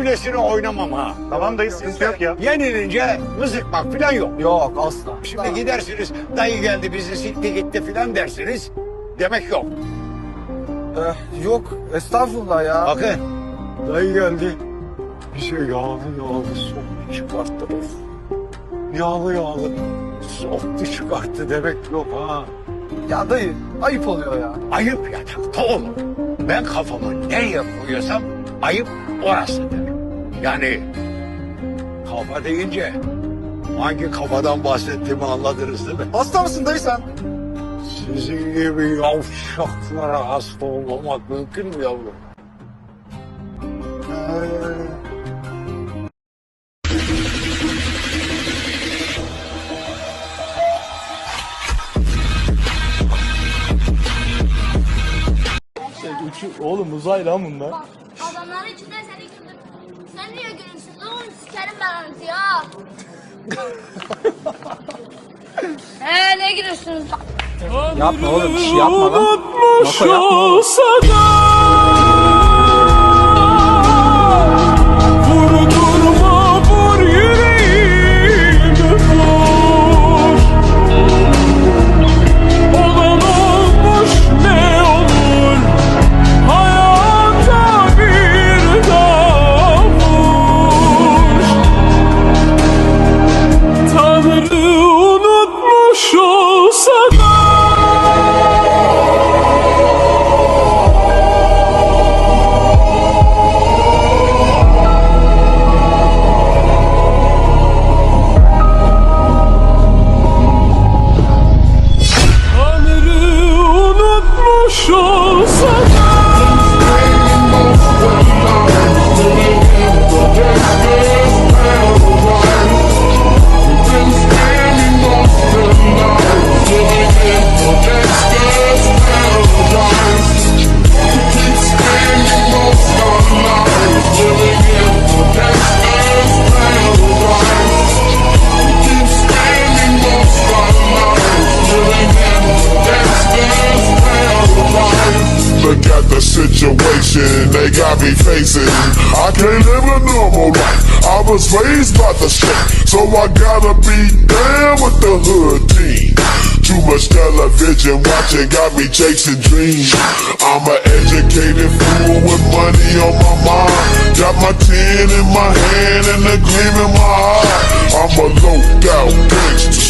Sülesini oynamam ha. Tamam dayı sıkıntı yok ya. Yenilince mızıkmak falan yok. Yok asla. Şimdi gidersiniz dayı geldi bizi sikti gitti falan dersiniz. Demek yok. Eh, yok estağfurullah ya. Bakın dayı geldi. Bize yağlı yağlı soktu çıkarttı. Yağlı yağlı soktu çıkarttı demek yok ha. Ya dayı ayıp oluyor ya. Ayıp yatakta olur. Ben kafamı nereye koyuyorsam ayıp orasıdır. Yani kafa deyince hangi kafadan bahsettiğimi anladınız değil mi? Hasta mısın dayı sen? Sizin gibi yavşaklara hasta olmamak mümkün mü yavrum? Oğlum uzay lan bunlar. Bak adamların içinde seni güldür. Sen niye gülüyorsun? Oğlum sikerim ben anasını ya. Eee ne gülüyorsunuz? Yapma oğlum bir şey yapma lan. Mako yapma oğlum. Me facing. I can't live a normal life. I was raised by the state, so I gotta be down with the hood team. Too much television watching got me chasing dreams. I'm an educated fool with money on my mind. Got my tin in my hand and a gleam in my eye. I'm a low out gangster,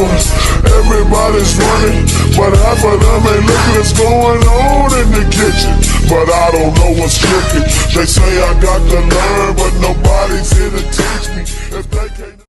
Everybody's running, but half of them ain't looking what's going on in the kitchen. But I don't know what's cooking. They say I got to learn, but nobody's here to teach me. If they can't